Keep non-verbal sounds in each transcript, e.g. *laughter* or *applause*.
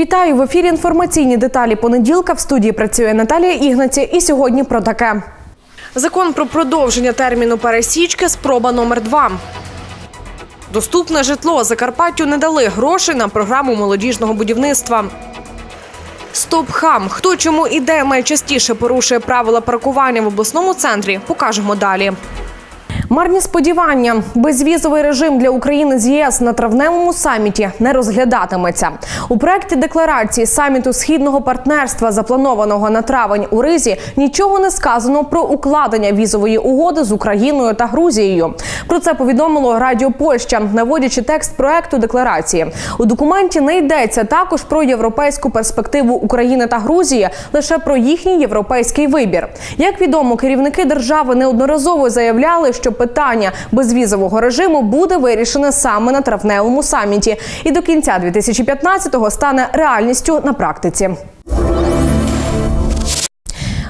Вітаю в ефірі. Інформаційні деталі понеділка. В студії працює Наталія Ігнаці. І сьогодні про таке. Закон про продовження терміну пересічки. Спроба номер два. Доступне житло Закарпаттю не дали грошей на програму молодіжного будівництва. Стоп хам. Хто чому і де найчастіше порушує правила паркування в обласному центрі, покажемо далі. Марні сподівання. Безвізовий режим для України з ЄС на травневому саміті не розглядатиметься. У проекті декларації саміту східного партнерства, запланованого на травень у Ризі, нічого не сказано про укладення візової угоди з Україною та Грузією. Про це повідомило Радіо Польща, наводячи текст проекту декларації. У документі не йдеться також про європейську перспективу України та Грузії, лише про їхній європейський вибір. Як відомо, керівники держави неодноразово заявляли, що питання безвізового режиму буде вирішене саме на травневому саміті, і до кінця 2015-го стане реальністю на практиці.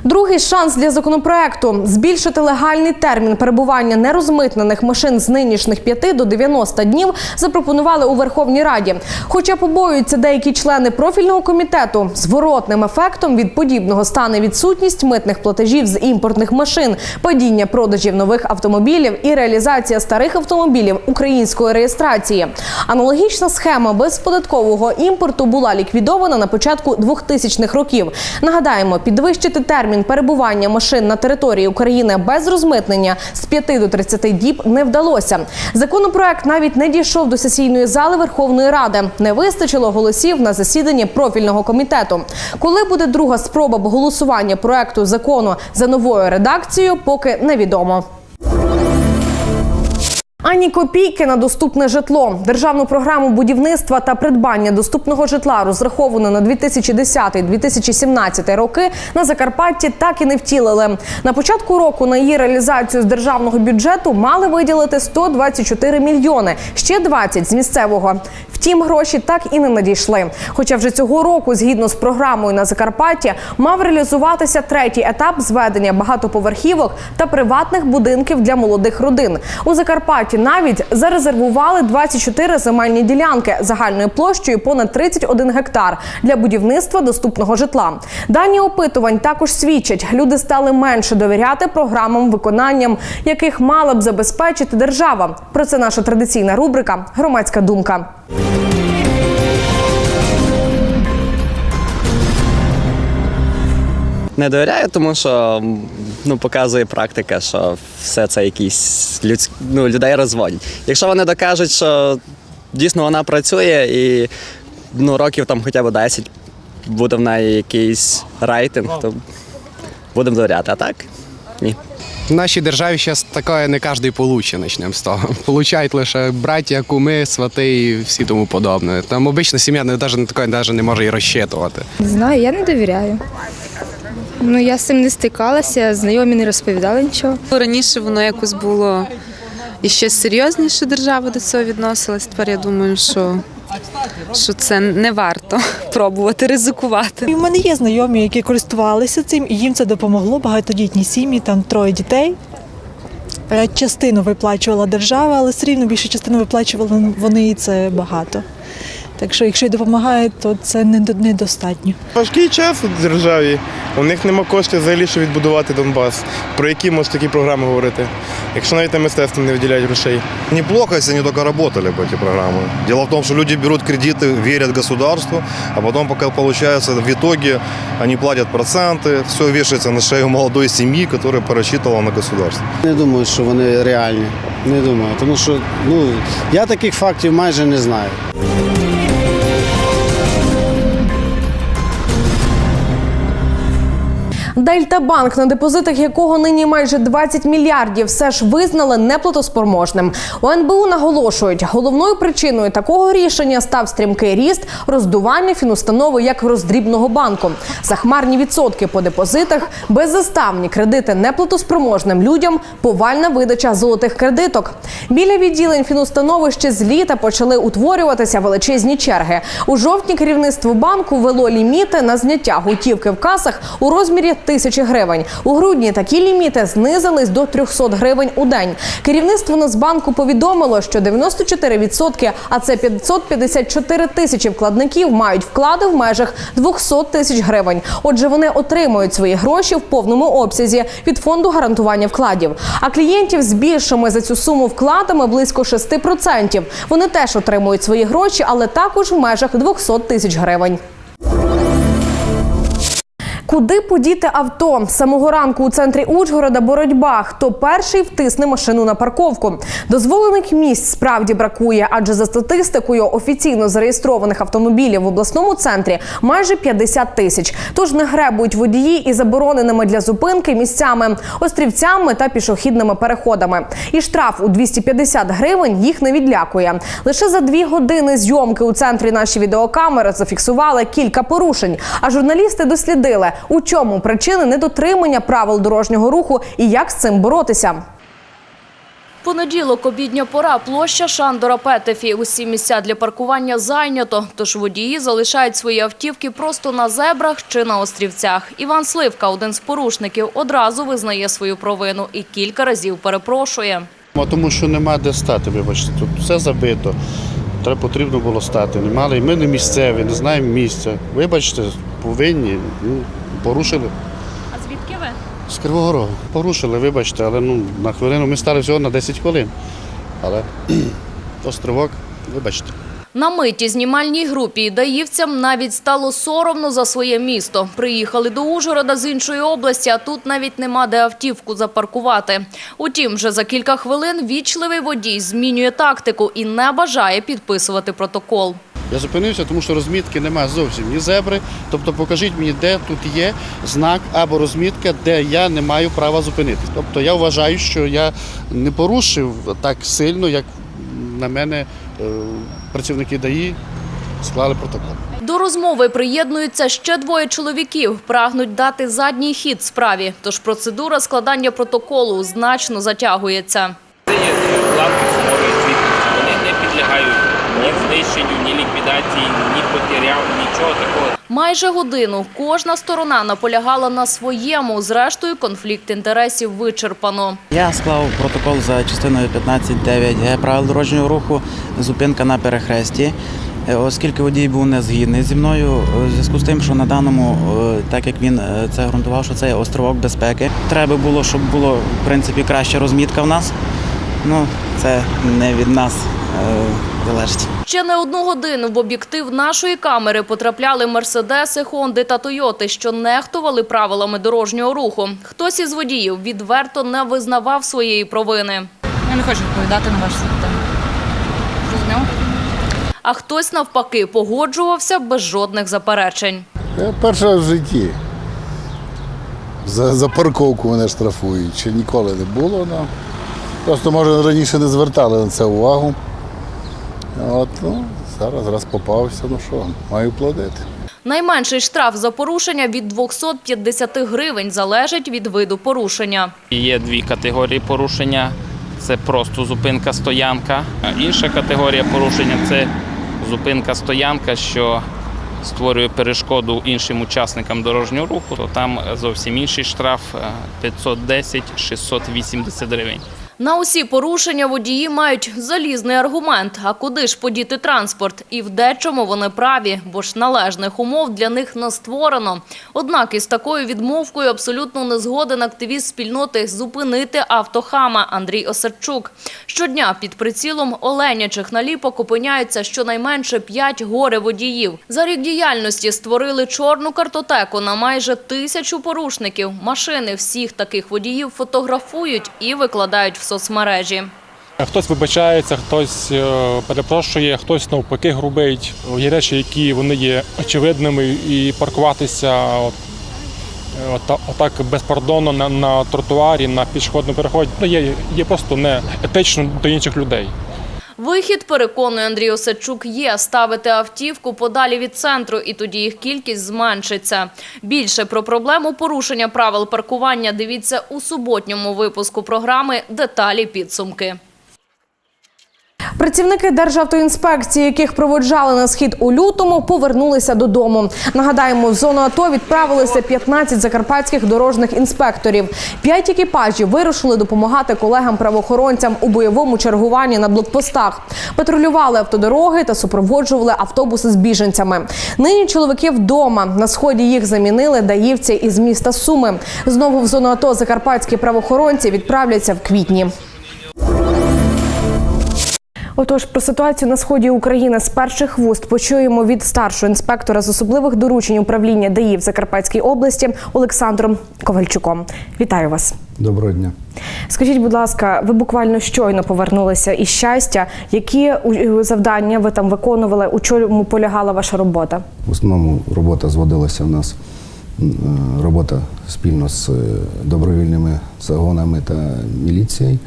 Другий шанс для законопроекту збільшити легальний термін перебування нерозмитнених машин з нинішніх 5 до 90 днів запропонували у Верховній Раді. Хоча побоюються деякі члени профільного комітету, зворотним ефектом від подібного стане відсутність митних платежів з імпортних машин, падіння продажів нових автомобілів і реалізація старих автомобілів української реєстрації. Аналогічна схема безподаткового імпорту була ліквідована на початку 2000-х років. Нагадаємо, підвищити термін перебування машин на території України без розмитнення з 5 до 30 діб не вдалося. Законопроект навіть не дійшов до сесійної зали Верховної Ради. Не вистачило голосів на засіданні профільного комітету. Коли буде друга спроба голосування проекту закону за новою редакцією, поки невідомо. Ані копійки на доступне житло. Державну програму будівництва та придбання доступного житла, розраховано на 2010-2017 роки, на Закарпатті так і не втілили. На початку року на її реалізацію з державного бюджету мали виділити 124 мільйони, ще 20 з місцевого. Втім, гроші так і не надійшли. Хоча вже цього року, згідно з програмою на Закарпатті, мав реалізуватися третій етап зведення багатоповерхівок та приватних будинків для молодих родин. У Закарпатті навіть зарезервували 24 земельні ділянки загальною площею понад 31 гектар для будівництва доступного житла. Дані опитувань також свідчать, люди стали менше довіряти програмам, виконанням яких мала б забезпечити держава. Про це наша традиційна рубрика Громадська думка. Не довіряю, тому що ну, показує практика, що все це якісь людськ... ну, людей розводять. Якщо вони докажуть, що дійсно вона працює і ну, років там хоча б 10 буде в неї якийсь рейтинг, то будемо довіряти. А так? Ні. В нашій державі зараз таке не кожен получить, почнемо з того. *laughs* Получають лише браття, куми, свати і всі тому подобне. Там обична сім'я не навіть такої навіть не може і розчитувати. Не знаю, я не довіряю. Ну, я з цим не стикалася, знайомі не розповідали нічого. Раніше воно якось було і ще серйозніше держава до цього відносилась. Тепер я думаю, що, що це не варто *laughs* пробувати ризикувати. В мене є знайомі, які користувалися цим, і їм це допомогло. Багатодітні сім'ї, там троє дітей. Е, Частину виплачувала держава, але все рівно більшу частину виплачували вони, і це багато. Так що, якщо й допомагає, то це не- недостатньо. Важкий час у державі. У них нема коштів взагалі, щоб відбудувати Донбас. Про які можуть такі програми говорити, якщо навіть на мистецтво не виділяють грошей. Неплохо, если они только работали бы, эти программы. Дело в том, что люди берут кредиты, верят государству, а потом, пока получается, в итоге они платят проценты, все вешается на шею молодой семьи, которая порасчитывала на государство. Не думаю, що вони реальні. Не думаю. Тому що ну, я таких фактів майже не знаю. Дельтабанк, на депозитах якого нині майже 20 мільярдів, все ж визнали неплатоспроможним. У НБУ наголошують, головною причиною такого рішення став стрімкий ріст роздування фінустанови як роздрібного банку. Захмарні відсотки по депозитах, беззаставні кредити неплатоспроможним людям, повальна видача золотих кредиток. Біля відділень фінустанови ще з літа почали утворюватися величезні черги. У жовтні керівництво банку вело ліміти на зняття готівки в касах у розмірі тисячі гривень. У грудні такі ліміти знизились до 300 гривень у день. Керівництво Нацбанку повідомило, що 94%, а це 554 тисячі вкладників, мають вклади в межах 200 тисяч гривень. Отже, вони отримують свої гроші в повному обсязі від фонду гарантування вкладів. А клієнтів з більшими за цю суму вкладами близько 6%. Вони теж отримують свої гроші, але також в межах 200 тисяч гривень. Куди подіти авто? Самого ранку у центрі Ужгорода боротьба. Хто перший втисне машину на парковку? Дозволених місць справді бракує, адже за статистикою офіційно зареєстрованих автомобілів в обласному центрі майже 50 тисяч. Тож не гребують водії і забороненими для зупинки місцями, острівцями та пішохідними переходами. І штраф у 250 гривень їх не відлякує. Лише за дві години зйомки у центрі наші відеокамери зафіксували кілька порушень. А журналісти дослідили, у чому причини недотримання правил дорожнього руху і як з цим боротися. Понеділок, обідня пора, площа Шандора Петефі. Усі місця для паркування зайнято, тож водії залишають свої автівки просто на зебрах чи на острівцях. Іван Сливка, один з порушників, одразу визнає свою провину і кілька разів перепрошує. А Тому що нема де стати, вибачте, тут все забито. Треба потрібно було стати. Не мали. Ми не місцеві, не знаємо місця. Вибачте, повинні, ну, порушили. А звідки ви? З Кривого Рогу. Порушили, вибачте, але ну, на хвилину ми стали всього на 10 хвилин. Але *clears throat* островок, вибачте. На миті знімальній групі і даївцям навіть стало соромно за своє місто. Приїхали до Ужгорода з іншої області, а тут навіть нема де автівку запаркувати. Утім, вже за кілька хвилин вічливий водій змінює тактику і не бажає підписувати протокол. Я зупинився, тому що розмітки немає зовсім ні зебри. Тобто покажіть мені, де тут є знак або розмітка, де я не маю права зупинитись. Тобто я вважаю, що я не порушив так сильно, як на мене е, працівники ДАІ склали протокол. До розмови приєднуються ще двоє чоловіків. Прагнуть дати задній хід справі. Тож процедура складання протоколу значно затягується. Це є лавки суворої звітності. Вони не підлягають ні знищенню, ні ліквідації, ні потерям, нічого такого. Майже годину кожна сторона наполягала на своєму. Зрештою, конфлікт інтересів вичерпано. Я склав протокол за частиною 15.9 Г правил дорожнього руху, зупинка на перехресті. Е, Оскільки водій був не згідний зі мною, е, в зв'язку з тим, що на даному, е, так як він е, це ґрунтував, що це є островок безпеки, треба було, щоб було в принципі краща розмітка в нас. Ну, це не від нас е, залежить. Ще не одну годину в об'єктив нашої камери потрапляли мерседеси, хонди та тойоти, що нехтували правилами дорожнього руху. Хтось із водіїв відверто не визнавав своєї провини. Я не хочу відповідати на ваше запитання. Зрозуміло? А хтось навпаки погоджувався без жодних заперечень. Я перший раз в житті. За, за парковку мене штрафують. Ще ніколи не було. Ну. Просто, може, раніше не звертали на це увагу. От, ну, зараз раз попався, ну що, маю платити. Найменший штраф за порушення від 250 гривень залежить від виду порушення. Є дві категорії порушення. Це просто зупинка-стоянка. А інша категорія порушення це зупинка-стоянка, що створює перешкоду іншим учасникам дорожнього руху. То там зовсім інший штраф е, 510-680 гривень. На усі порушення водії мають залізний аргумент. А куди ж подіти транспорт? І в дечому вони праві, бо ж належних умов для них не створено. Однак із такою відмовкою абсолютно не згоден активіст спільноти зупинити автохама Андрій Осадчук. Щодня під прицілом оленячих наліпок опиняються щонайменше 5 горе-водіїв. За рік діяльності створили чорну картотеку на майже тисячу порушників. Машини всіх таких водіїв фотографують і викладають в соцмережі. Хтось вибачається, хтось е, перепрошує, хтось навпаки грубить. Є речі, які вони є очевидними, і паркуватися е, отак безпардонно на, на тротуарі, на пішохідному переході, ну, є, є просто не етично до інших людей. Вихід, переконує Андрій Осадчук, є ставити автівку подалі від центру, і тоді їх кількість зменшиться. Більше про проблему порушення правил паркування дивіться у суботньому випуску програми «Деталі підсумки». Працівники Державтоінспекції, яких проводжали на схід у лютому, повернулися додому. Нагадаємо, в зону АТО відправилися 15 закарпатських дорожніх інспекторів. П'ять екіпажів вирушили допомагати колегам-правоохоронцям у бойовому чергуванні на блокпостах. Патрулювали автодороги та супроводжували автобуси з біженцями. Нині чоловіки вдома. На сході їх замінили даївці із міста Суми. Знову в зону АТО закарпатські правоохоронці відправляться в квітні. Отож, про ситуацію на сході України з перших вуст почуємо від старшого інспектора з особливих доручень управління ДАІ в Закарпатській області Олександром Ковальчуком. Вітаю вас. Доброго дня. Скажіть, будь ласка, ви буквально щойно повернулися із щастя. Які завдання ви там виконували? У чому полягала ваша робота? В основному робота зводилася в нас е, робота спільно з е, добровільними загонами та міліцією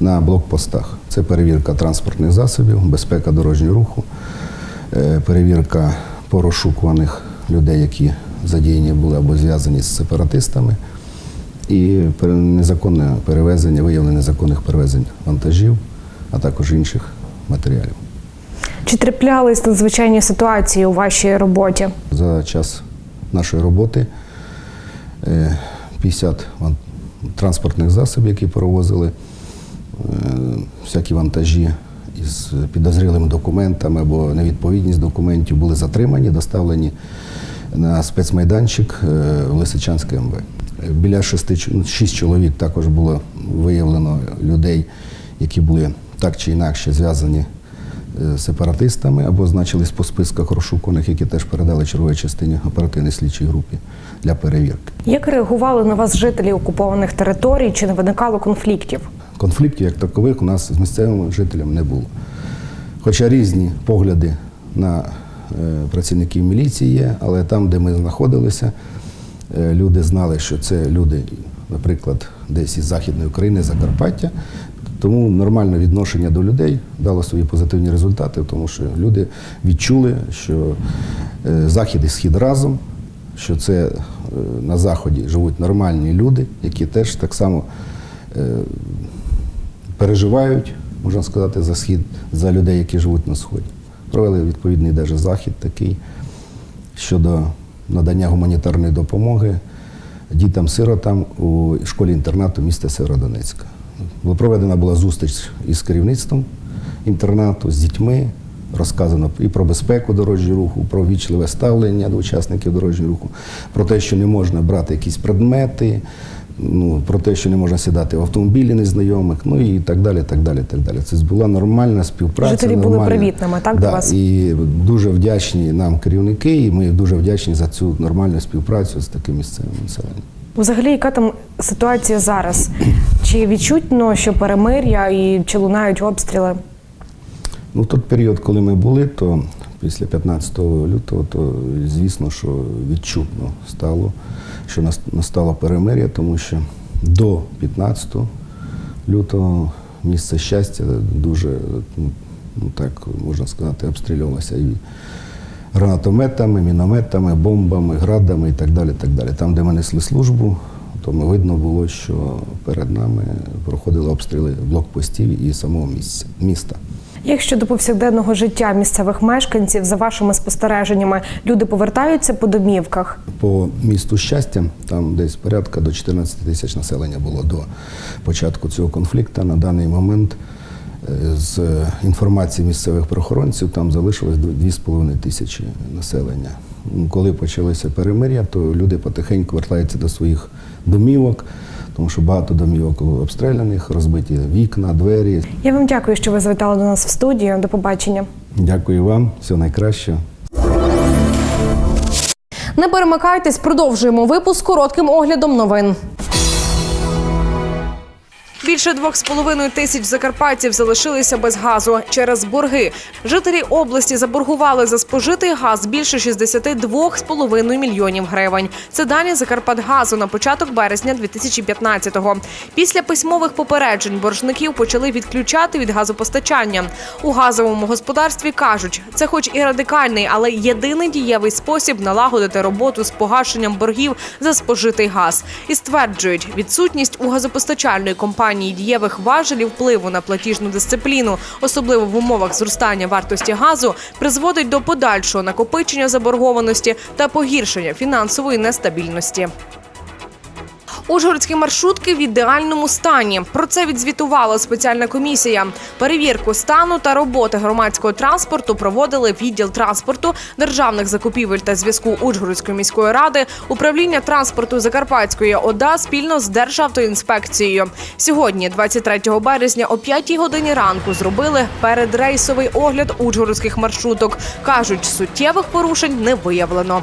на блокпостах. Це перевірка транспортних засобів, безпека дорожнього руху, е, перевірка порозшукуваних людей, які задіяні були або зв'язані з сепаратистами, і незаконне перевезення, виявлення незаконних перевезень вантажів, а також інших матеріалів. Чи траплялись надзвичайні ситуації у вашій роботі? За час нашої роботи е, 50 транспортних засобів, які перевозили е, всякі вантажі із підозрілими документами або невідповідність документів, були затримані, доставлені на спецмайданчик е, в Лисичанське МВ. Е, Біля шести, ну, шість чоловік також було виявлено людей, які були так чи інакше зв'язані е, сепаратистами або значились по списках розшукуваних, які теж передали черговій частині оперативної слідчій групі для перевірки. Як реагували на вас жителі окупованих територій? Чи не виникало конфліктів? Конфліктів як такових у нас з місцевими жителями не було. Хоча різні погляди на е, працівників міліції є, але там, де ми знаходилися, е, люди знали, що це люди, наприклад, десь із Західної України, Закарпаття. Тому нормальне відношення до людей дало свої позитивні результати, тому що люди відчули, що е, захід і схід разом, що це на заході живуть нормальні люди, які теж так само переживають, можна сказати, за схід, за людей, які живуть на сході. Провели відповідний даже захід такий щодо надання гуманітарної допомоги дітям-сиротам у школі-інтернату міста Северодонецька. Проведена була зустріч із керівництвом інтернату, з дітьми. Розказано і про безпеку дорожнього руху, про вічливе ставлення до учасників дорожнього руху, про те, що не можна брати якісь предмети, ну, про те, що не можна сідати в автомобілі незнайомих, ну і так далі. так далі, так далі. Це була нормальна співпраця. Жителі були нормальна- привітними, так, до вас? І дуже вдячні нам керівники, і ми дуже вдячні за цю нормальну співпрацю з таким місцевим населенням. Взагалі, яка там ситуація зараз? Чи відчутно, що перемир'я і чи лунають обстріли? Ну, в той період, коли ми були, то після 15 лютого, то звісно, що відчутно стало, що настало перемир'я, тому що до 15 лютого місце щастя дуже, ну, ну так можна сказати, обстрілювалося і гранатометами, мінометами, бомбами, градами і так далі. так далі. Там, де ми несли службу, то ми видно було, що перед нами проходили обстріли блокпостів і самого місця, міста. Як щодо повсякденного життя місцевих мешканців, за вашими спостереженнями, люди повертаються по домівках? По місту щастя, там десь порядка до 14 тисяч населення було до початку цього конфлікту. На даний момент е, з інформації місцевих правоохоронців там залишилось 2,5 тисячі населення. Коли почалося перемир'я, то люди потихеньку вертаються до своїх домівок, тому що багато домівок обстріляних, розбиті вікна, двері. Я вам дякую, що ви завітали до нас в студію. До побачення. Дякую вам, всього найкраще. Не перемикайтесь, продовжуємо випуск коротким оглядом новин. Більше двох з половиною тисяч закарпатців залишилися без газу через борги. Жителі області заборгували за спожитий газ більше 62,5 мільйонів гривень. Це дані Закарпатгазу на початок березня 2015-го. Після письмових попереджень боржників почали відключати від газопостачання. У газовому господарстві кажуть, це хоч і радикальний, але єдиний дієвий спосіб налагодити роботу з погашенням боргів за спожитий газ. І стверджують, відсутність у газопостачальної компанії використанні дієвих важелів впливу на платіжну дисципліну, особливо в умовах зростання вартості газу, призводить до подальшого накопичення заборгованості та погіршення фінансової нестабільності. Ужгородські маршрутки в ідеальному стані. Про це відзвітувала спеціальна комісія. Перевірку стану та роботи громадського транспорту проводили відділ транспорту, державних закупівель та зв'язку Ужгородської міської ради, управління транспорту Закарпатської ОДА спільно з Державтоінспекцією. Сьогодні, 23 березня, о 5 годині ранку, зробили передрейсовий огляд ужгородських маршруток. кажуть, суттєвих порушень не виявлено.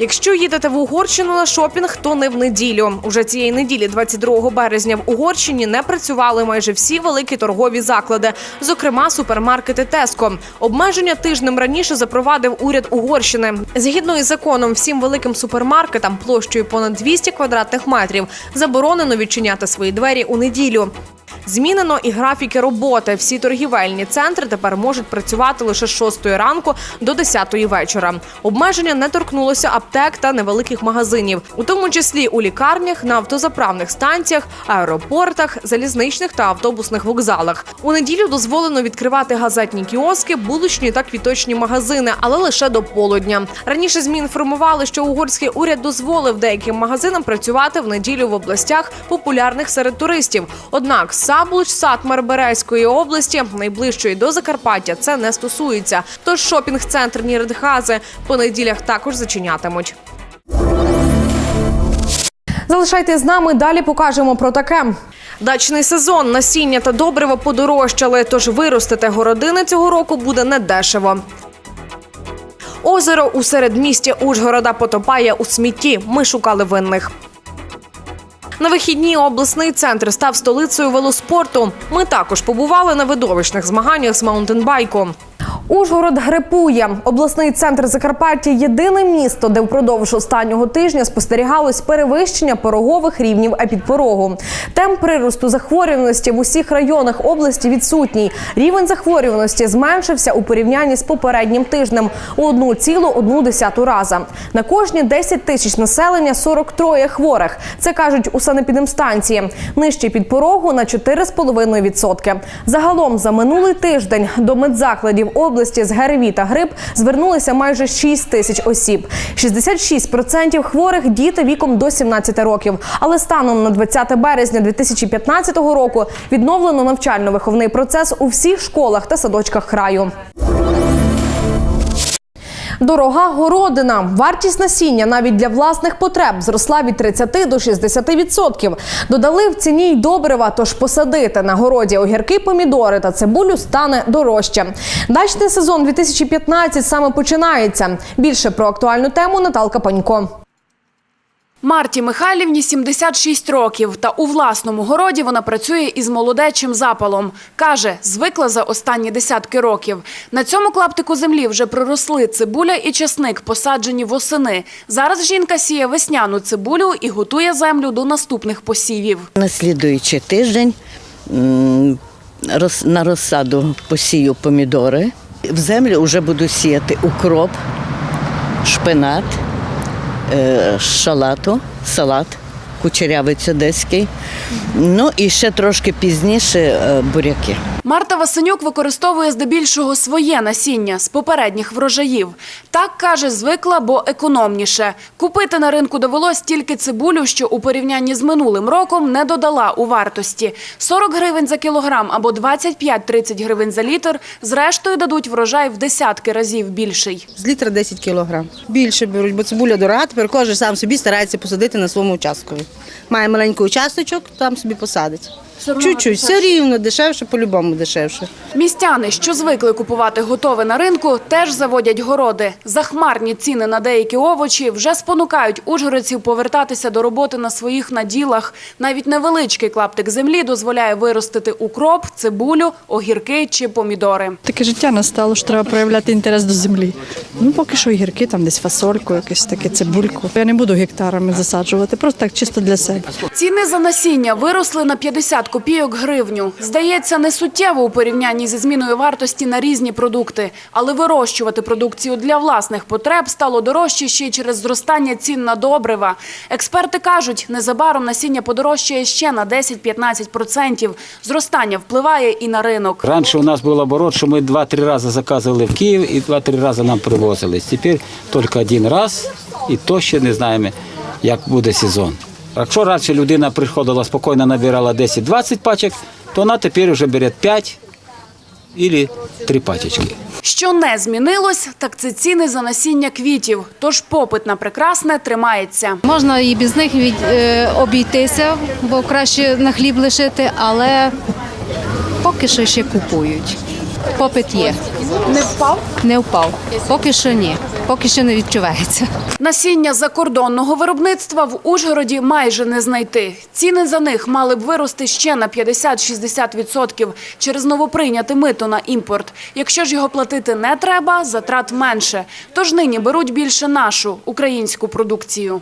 Якщо їдете в Угорщину на шопінг, то не в неділю. Уже цієї неділі, 22 березня, в Угорщині не працювали майже всі великі торгові заклади, зокрема супермаркети Теско. Обмеження тижнем раніше запровадив уряд Угорщини. Згідно із законом, всім великим супермаркетам площею понад 200 квадратних метрів заборонено відчиняти свої двері у неділю. Змінено і графіки роботи. Всі торгівельні центри тепер можуть працювати лише з 6 ранку до 10 вечора. Обмеження не торкнулося аптек та невеликих магазинів, у тому числі у лікарнях, на автозаправних станціях, аеропортах, залізничних та автобусних вокзалах. У неділю дозволено відкривати газетні кіоски, булочні та квіточні магазини, але лише до полудня. Раніше змі інформували, що угорський уряд дозволив деяким магазинам працювати в неділю в областях, популярних серед туристів. Однак Саблуч, Сатмар Березької області, найближчої до Закарпаття, це не стосується. Тож шопінг-центр Нірдхази по неділях також зачинятимуть. Залишайтесь з нами. Далі покажемо про таке. Дачний сезон, насіння та добрива подорожчали, тож виростити городини цього року буде недешево. Озеро у середмісті Ужгорода потопає у смітті. Ми шукали винних. На вихідні обласний центр став столицею велоспорту. Ми також побували на видовищних змаганнях з маунтенбайку. Ужгород грипує. Обласний центр Закарпаття єдине місто, де впродовж останнього тижня спостерігалось перевищення порогових рівнів епідпорогу. Темп приросту захворюваності в усіх районах області відсутній. Рівень захворюваності зменшився у порівнянні з попереднім тижнем у 1,1 раза. На кожні 10 тисяч населення 43 хворих. Це кажуть у санепідемстанції. Нижче підпорогу на 4,5%. Загалом за минулий тиждень до медзакладів області з ГРВІ та грип звернулися майже 6 тисяч осіб. 66% хворих діти віком до 17 років. Але станом на 20 березня 2015 року відновлено навчально-виховний процес у всіх школах та садочках краю. Дорога городина. Вартість насіння навіть для власних потреб зросла від 30 до 60%. Додали в ціні й добрива, тож посадити на городі огірки, помідори та цибулю стане дорожче. Дачний сезон 2015 саме починається. Більше про актуальну тему Наталка Панько. Марті Михайлівні 76 років, та у власному городі вона працює із молодечим запалом. Каже, звикла за останні десятки років. На цьому клаптику землі вже проросли цибуля і чесник, посаджені восени. Зараз жінка сіє весняну цибулю і готує землю до наступних посівів. На слідуючий тиждень на розсаду посію помідори. В землю вже буду сіяти укроп, шпинат, шалату, салат, кучерявець одеський. Ну і ще трошки пізніше е, буряки. Марта Васенюк використовує здебільшого своє насіння з попередніх врожаїв. Так, каже, звикла, бо економніше. Купити на ринку довелось тільки цибулю, що у порівнянні з минулим роком не додала у вартості. 40 гривень за кілограм або 25-30 гривень за літр, зрештою дадуть врожай в десятки разів більший. З літра 10 кілограм. Більше беруть, бо цибуля дорога, тепер кожен сам собі старається посадити на своєму участку. Має маленький участочок, там собі посадить. Чуть-чуть, все рівно, дешевше, по-любому дешевше. Містяни, що звикли купувати готове на ринку, теж заводять городи. Захмарні ціни на деякі овочі вже спонукають ужгородців повертатися до роботи на своїх наділах. Навіть невеличкий клаптик землі дозволяє виростити укроп, цибулю, огірки чи помідори. Таке життя настало, що треба проявляти інтерес до землі. Ну, поки що гірки, там десь фасольку, якусь таке цибульку. Я не буду гектарами засаджувати, просто так чисто для себе. Ціни за насіння виросли на 50 50 копійок гривню. Здається, не суттєво у порівнянні зі зміною вартості на різні продукти. Але вирощувати продукцію для власних потреб стало дорожче ще й через зростання цін на добрива. Експерти кажуть, незабаром насіння подорожчає ще на 10-15%. Зростання впливає і на ринок. Раньше у нас был оборот, что мы два-три раза заказывали в Киев и два-три раза нам привозили. Теперь только один раз, і то ще не знаємо, як буде сезон. Якщо раніше людина приходила спокійно, набирала 10-20 пачок, то вона тепер вже бере 5 або 3 пачечки. Що не змінилось, так це ціни за насіння квітів. Тож попит на прекрасне тримається. Можна і без них від, е, обійтися, бо краще на хліб лишити, але поки що ще купують. Попит є. Не впав? Не впав. Поки що ні. Поки що не відчувається. Насіння закордонного виробництва в Ужгороді майже не знайти. Ціни за них мали б вирости ще на 50-60% через новоприйняте мито на імпорт. Якщо ж його платити не треба, затрат менше. Тож нині беруть більше нашу українську продукцію.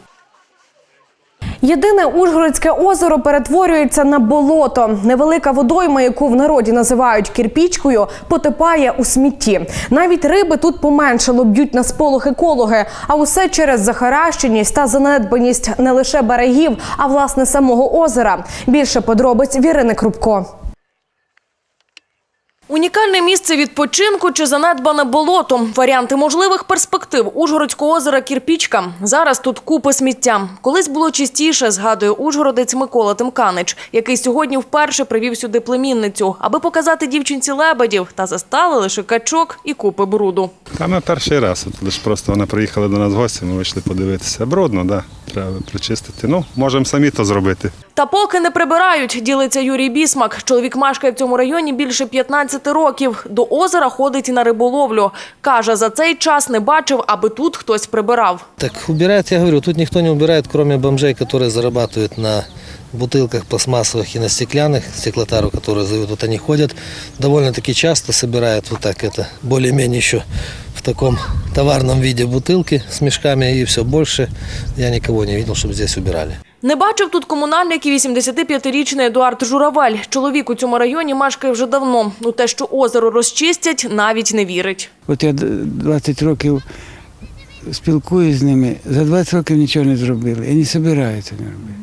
Єдине Ужгородське озеро перетворюється на болото. Невелика водойма, яку в народі називають кірпічкою, потипає у смітті. Навіть риби тут поменшало б'ють на сполох екологи. А усе через захаращеність та занедбаність не лише берегів, а власне самого озера. Більше подробиць Вірини Крупко. Унікальне місце відпочинку чи занедбане болото. Варіанти можливих перспектив Ужгородського озера Кірпічка. Зараз тут купи сміття. Колись було чистіше, згадує ужгородець Микола Тимканич, який сьогодні вперше привів сюди племінницю, аби показати дівчинці лебедів, та застали лише качок і купи бруду. Та ми перший раз. От лише просто вона приїхала до нас в гості, ми вийшли подивитися. Брудно, так. Да. Треба причистити. Ну, можемо самі то зробити. Та поки не прибирають, ділиться Юрій Бісмак. Чоловік мешкає в цьому районі більше 15 років. До озера ходить і на риболовлю. Каже, за цей час не бачив, аби тут хтось прибирав. Так убирають, я говорю, тут ніхто не убирає, крім бомжей, які заробляють на бутылках пластмассовых и на стеклянных, стеклотару, которые зовут, вот они ходят довольно-таки часто, собирают вот так это, более-менее еще в таком товарном виде бутылки с мешками и все больше. Я никого не видел, чтобы здесь убирали. Не бачив тут комунальник і 85-річний Едуард Журавель. Чоловік у цьому районі мешкає вже давно. У те, що озеро розчистять, навіть не вірить. От я 20 років спілкуюся з ними, за 20 років нічого не зробили і не збираються не робити.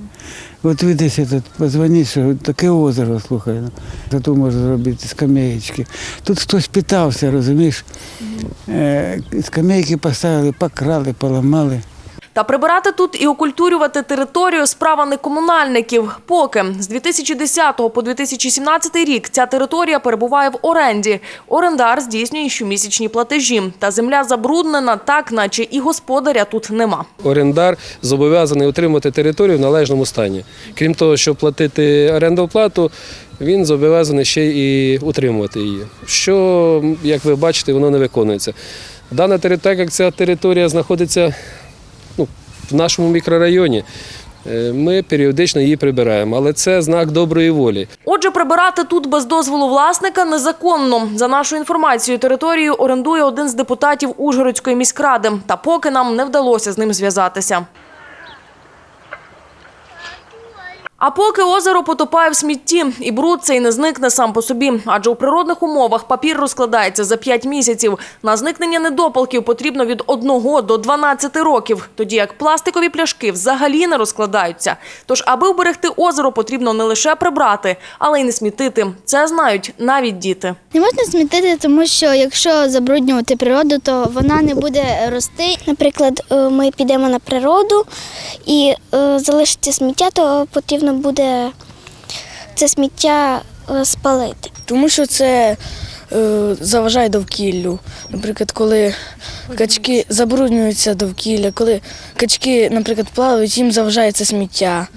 От ви десь тут позвоніть, що таке озеро, слухай, ну, то тут можна зробити скамеєчки. Тут хтось питався, розумієш, е, скамейки поставили, покрали, поламали. Та прибирати тут і окультурювати територію справа не комунальників. Поки з 2010 по 2017 рік ця територія перебуває в оренді. Орендар здійснює щомісячні платежі. Та земля забруднена так, наче і господаря тут нема. орендар зобов'язаний утримати територію в належному стані. Крім того, щоб платити орендну плату, він зобов'язаний ще і утримувати її. Що, як ви бачите, воно не виконується. Дана територія, як ця територія знаходиться ну, в нашому мікрорайоні, е, ми періодично її прибираємо, але це знак доброї волі. Отже, прибирати тут без дозволу власника незаконно. За нашою інформацією, територію орендує один з депутатів Ужгородської міськради. Та поки нам не вдалося з ним зв'язатися. А поки озеро потопає в смітті, і бруд цей не зникне сам по собі. Адже у природних умовах папір розкладається за 5 місяців. На зникнення недопалків потрібно від 1 до 12 років, тоді як пластикові пляшки взагалі не розкладаються. Тож, аби вберегти озеро, потрібно не лише прибрати, але й не смітити. Це знають навіть діти. Не можна смітити, тому що якщо забруднювати природу, то вона не буде рости. Наприклад, е, ми підемо на природу і е, залишиться сміття, то потрібно буде це сміття спалити. Тому що це е, заважає довкіллю. Наприклад, коли качки забруднюються довкілля, коли качки, наприклад, плавають, їм заважає це сміття.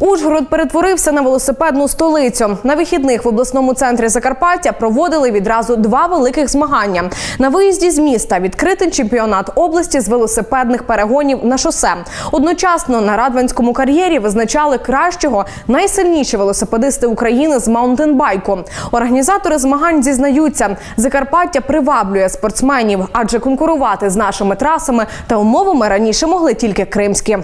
Ужгород перетворився на велосипедну столицю. На вихідних в обласному центрі Закарпаття проводили відразу два великих змагання. На виїзді з міста відкритий чемпіонат області з велосипедних перегонів на шосе. Одночасно на радванському кар'єрі визначали кращого найсильніші велосипедисти України з маунтенбайку. Організатори змагань зізнаються, Закарпаття приваблює спортсменів, адже конкурувати з нашими трасами та умовами раніше могли тільки кримські.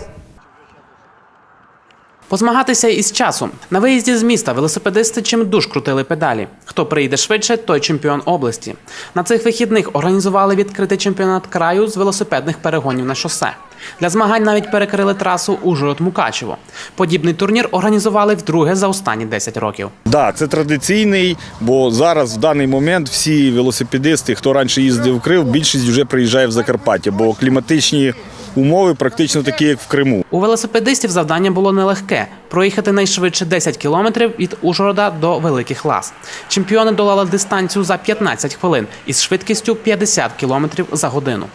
Позмагатися із часом. На виїзді з міста велосипедисти чимдуж крутили педалі. Хто приїде швидше, той чемпіон області. На цих вихідних організували відкритий чемпіонат краю з велосипедних перегонів на шосе. Для змагань навіть перекрили трасу Ужгород-Мукачево. Подібний турнір організували вдруге за останні 10 років. Да, це традиційний, бо зараз в даний момент всі велосипедисти, хто раніше їздив в Крив, більшість вже приїжджає в Закарпаття, бо кліматичні умови практично такі, як в Криму. У велосипедистів завдання було нелегке проїхати найшвидше 10 кілометрів від Ужгорода до Великих Лас. Чемпіони долали дистанцію за 15 хвилин із швидкістю 50 кілометрів за годину.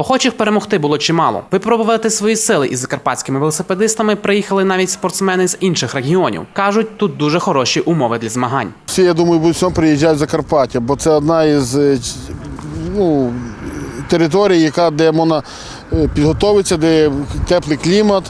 Охочих перемогти було чимало. Випробувати свої сили із закарпатськими велосипедистами приїхали навіть спортсмени з інших регіонів. кажуть, тут дуже хороші умови для змагань. Всі, я думаю, будуть сьогодні приїжджати в Закарпаття, бо це одна із е, ну, території, яка, де можна е, підготуватися, де теплий клімат.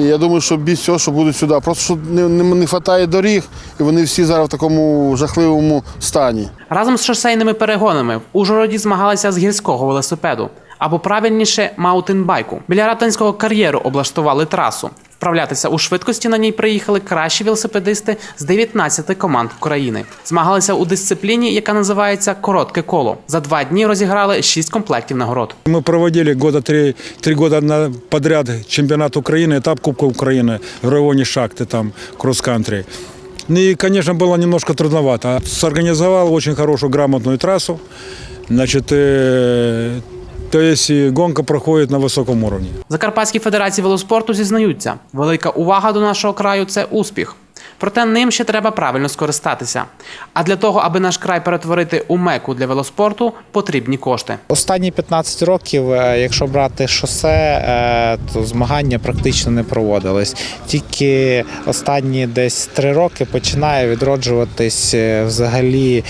І я думаю, що більш всього, що будуть сюди. Просто що не, не вистачає доріг, і вони всі зараз в такому жахливому стані. Разом з шосейними перегонами в Ужгороді змагалися з гірського велосипеду Або правильніше маутинбайку. Біля ратанського кар'єру облаштували трасу. Вправлятися у швидкості на ній приїхали кращі велосипедисти з 19 команд України. Змагалися у дисципліні, яка називається коротке коло. За два дні розіграли шість комплектів нагород. Мы проводили года три, три года на- подряд чемпионат Украины, этап Кубка Украины в районе Шахты, там, кросс-кантри. Ну и, конечно, было немножко трудновато. Сорганизовал очень хорошую, грамотную трассу. Значит, то есть гонка проходит на высоком уровне. Закарпатські федерації велоспорту зізнаються, велика увага до нашого краю це успіх. Проте ним ще треба правильно скористатися. А для того, аби наш край перетворити у меку для велоспорту, потрібні кошти. Останні 15 років, е, якщо брати шосе, е, то змагання практично не проводились. Тільки останні десь три роки починає відроджуватись е, взагалі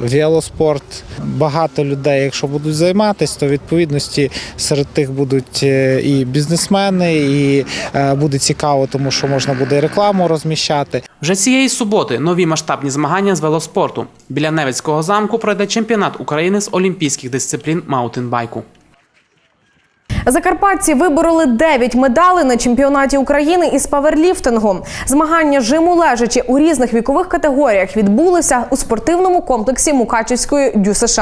велоспорт. Багато людей, якщо будуть займатися, то відповідності серед тих будуть і бізнесмени, і буде цікаво, тому що можна буде і рекламу розміщати. Вже цієї суботи нові масштабні змагання з велоспорту. Біля Невецького замку пройде чемпіонат України з олімпійських дисциплін маутинбайку. Закарпатці вибороли 9 медалей на чемпіонаті України із паверліфтингу. Змагання жиму лежачі у різних вікових категоріях відбулися у спортивному комплексі Мукачівської ДЮСШ.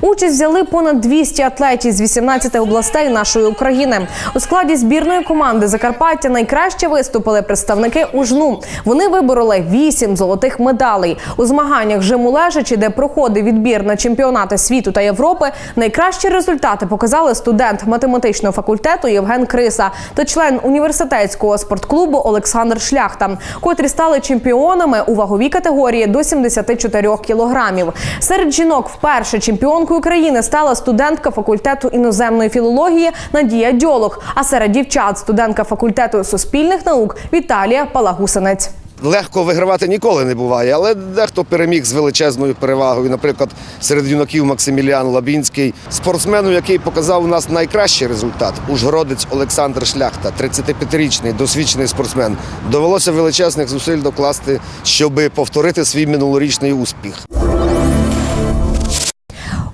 Участь взяли понад 200 атлетів з 18 областей нашої України. У складі збірної команди Закарпаття найкраще виступили представники УЖНУ. Вони вибороли 8 золотих медалей. У змаганнях жиму лежачі, де проходить відбір на чемпіонати світу та Європи, найкращі результати показали студент математичного факультету Євген Криса та член університетського спортклубу Олександр Шляхта, котрі стали чемпіонами у ваговій категорії до 74 кілограмів. Серед жінок вперше чемпіонкою країни стала студентка факультету іноземної філології Надія Дьолог. А серед дівчат студентка факультету суспільних наук Віталія Палагусинець. Легко вигравати ніколи не буває, але дехто переміг з величезною перевагою. Наприклад, серед юнаків Максиміліан Лабінський, спортсмену, який показав у нас найкращий результат, ужгородець Олександр Шляхта, 35-річний досвідчений спортсмен. Довелося величезних зусиль докласти, щоб повторити свій минулорічний успіх.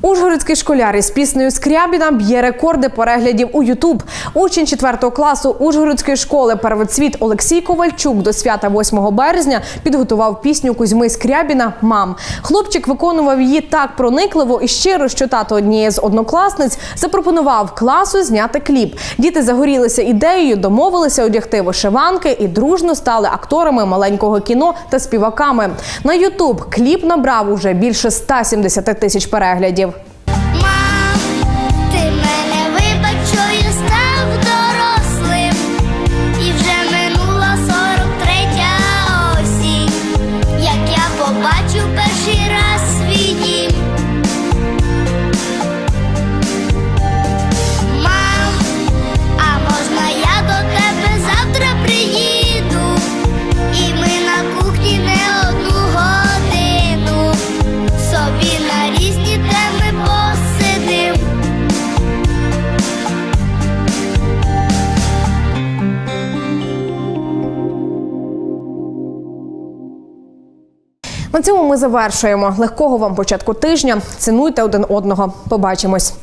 Ужгородський школяр із піснею Скрябіна б'є рекорди переглядів у Ютуб. Учень 4 класу Ужгородської школи Первоцвіт Олексій Ковальчук до свята 8 березня підготував пісню Кузьми Скрябіна Мам. Хлопчик виконував її так проникливо і щиро, що тато однієї з однокласниць запропонував класу зняти кліп. Діти загорілися ідеєю, домовилися одягти вишиванки і дружно стали акторами маленького кіно та співаками. На Ютуб кліп набрав уже більше 170 тисяч переглядів. На цьому ми завершуємо. Легкого вам початку тижня. Цінуйте один одного. Побачимось.